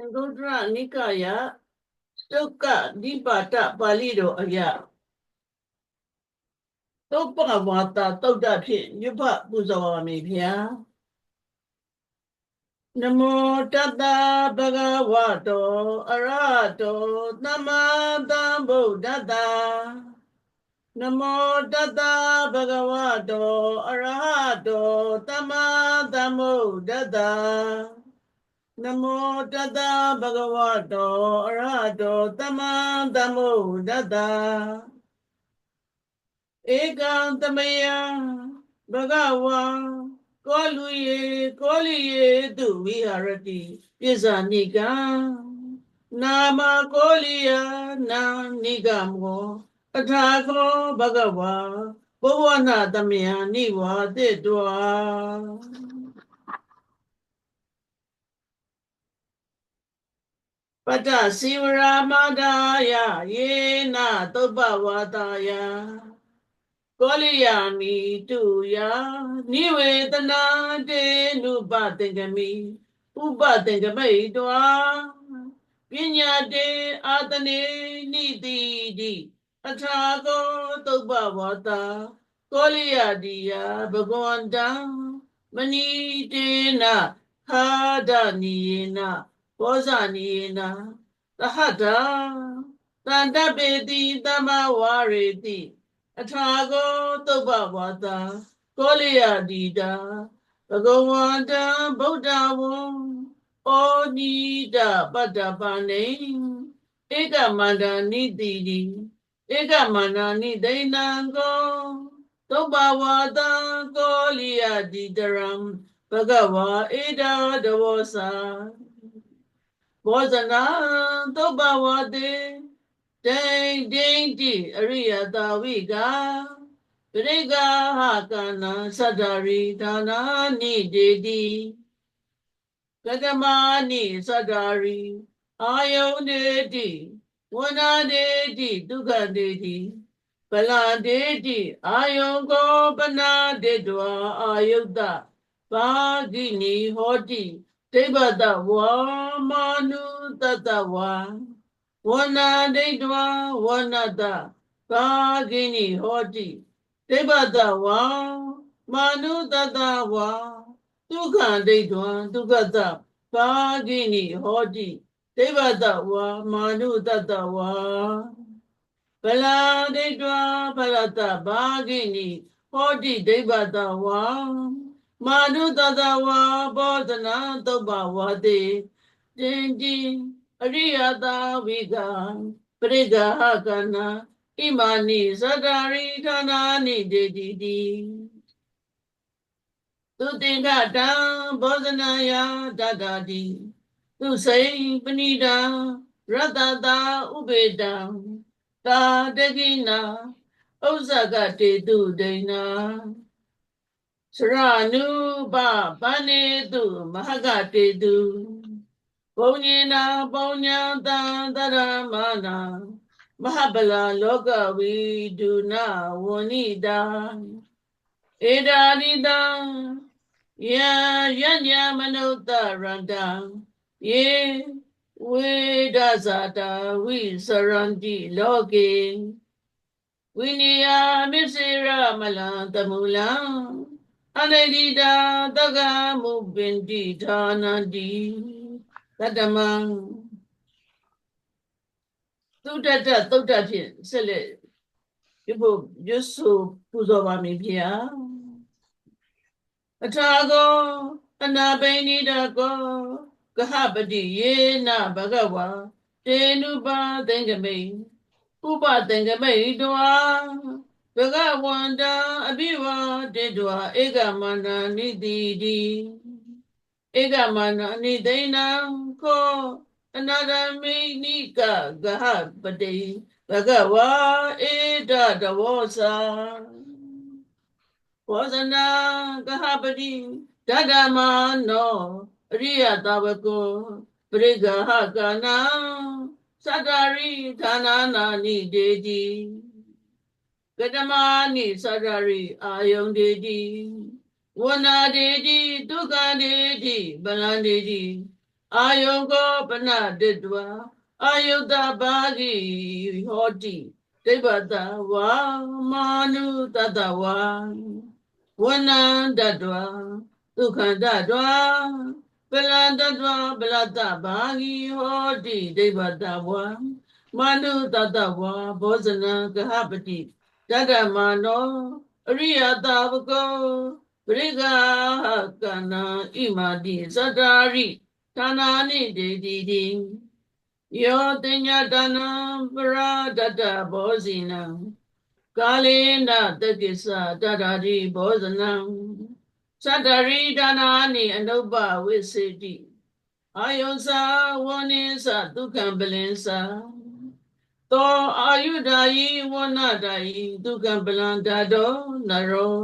သင်္ကုတ္တရနိကာယတုတ်ကနိပါတပါဠိတော်အရာသုပ္ပဝါတာတုတ်တဖြင့်ညွတ်ဖပူဇော်ပါမည်ဗျာနမောတတ္တဗဂဝတောအရဟတောသမ္မာသမ္ဗုဒ္ဓတ္တနမောတတ္တဗဂဝတောအရဟတောသမ္မာသမ္ဗုဒ္ဓတ္တ နမောတတ္တဗဂဝတောအရဟတောသမ္မာသမ္ဗုဒ္ဓတ္တဧကံသမယံဘဂဝံကောလူယေကောလိယေတုဝိဟာရတိပိဇာနိကံနာမကောလိယနာနိကမောအထာခောဘဂဝါဘောဝနာသမယံနိဝါတိတော ပတ္တစီဝရာမဒါယယေနသုပ္ပဝါတာယကောလိယာမိတုယနိဝေတနာတေနုပသင်္ကမိဥပသင်္ကမိတောပညာတေအာတနေနိတိတိအထာကောသုပ္ပဝါတာကောလိယာတိယဘဂဝန္တံမဏိတေနဟာဒနိယေန ဘောဇာနိယေနသဟတာတန္တပေတိသမ္မဝါရေတိအထာကောသုပ္ပဝါတာကောလိယတိတာဘဂဝန္တံဗုဒ္ဓဝံဩနိဒပတ္တပန္နေဧကမန္တနိတိတိဧကမန္တနိဒိဏံကောသုပ္ပဝါတာကောလိယတိတရံဘဂဝါဧဒဒဝောစာ ဘောဇနာသုပ္ပဝတေဒိဋ္ဌိတိအရိယတာဝိကပရိက္ခဟကနာသတ္တရိဒါနာနိဒေတိကတမနိသတ္တရိအာယုန်ဒေတိဝနာဒေတိဒုက္ခဒေတိပလဒေတိအာယုန်ကောပနာဒေတဝအာယုတ္တပါဂိနိဟောတိ တိဗ္ဗတဝါမာနုတတဝါဝနာဒိဋ္ဌဝါဝနတသာဂိနိဟောတိတိဗ္ဗတဝါမာနုတတဝါဒုက္ခဒိဋ္ဌဝါဒုက္ခတသာဂိနိဟောတိတိဗ္ဗတဝါမာနုတတဝါဗလာဒိဋ္ဌဝါဗလတဘာဂိနိဟောတိဒိဗ္ဗတဝါ မာနုတတဝါဘောဓနာသုပ္ပဝါတိတင်တိအရိယတာဝိကပရိက္ခဟကနာဣမာနိသတ္တရိဌာနာနိဒေတိတိသူတင်္ဂတံဘောဇနာယတတတိသူစိံပဏိတံရတတာဥပေတံတာတကိနာဥဇဂတေတုဒိဏ စရနုပပန္နေတုမဟကတေတုပုံညေနာပုံညာတံတရမနာမဟပလာလောကဝိဒုနာဝဏိတာဧဒာရိတံယယညမနုဿရန္တံယေဝေဒဇာတာဝိစရန္တိလောကေဝိနိယမစ္စေရမလံတမူလံ အနိဒိတာတက္ကမုပင်တိဌာနန္တိတတမံသုတတသုတ်တဖြင့်ဆက်လက်ဒီဖို့ရွတ်ဆိုပူဇော်ပါမည်ဗျာအထာကောအနာပိဏိတကောကဟပတိယေနဘဂဝါတေနုပါသင်္ကမိဥပသင်္ကမိတော ဘဂဝန္တအဘိဝတေတောဧကမန္တနိတိတိဧကမန္တနိဒိဏံခောအနာရမိနိကဂဟပတိဘဂဝါဧတတဝောစာဝဇနာဂဟပတိဒဒမနောအရိယတဝကောပရိဂဟကနာသတ္တရိဌာနာနာနိဒေတိ ကတမနိသတ္တရိအာယုန်ဒေတိဝနာဒေတိဒုက္ခဒေတိဗလံဒေတိအာယုကောပနတိတဝအာယုတဘာဂိဟောတိဒိဗ္ဗတဝါမာနုတတဝါဝနန္တတဝါဒုက္ခတတဝါပလန္တတဝါပလတ္တဘာဂိဟောတိဒိဗ္ဗတဝါမာနုတတဝါဘောဇနံကဟပတိ တတ္တမနောအရိယတာဝကောပရိက္ခကနာဣမာတိသတ္တာရိဌာနာနိဒေတိတိယောတင်ညာတနံပရာဒတ္တဘောဇိနံကာလေနတကိစ္စတတ္တာရိဘောဇနံသတ္တရိဌာနာနိအနုပ္ပဝိစေတိအာယုသာဝနိသဒုက္ခံပလင်္စာ သောအာယုဒာယိဝနဒာယိဒုက္ခံပလန္တာတောနရော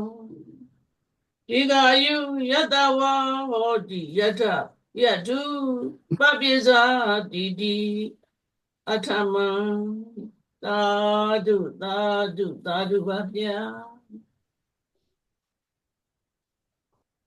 ဒီကယုယတဝါဟောတိယထယတုပပိဇာတိတိအထမံသာဓုသာဓုသာဓုပါဗျာ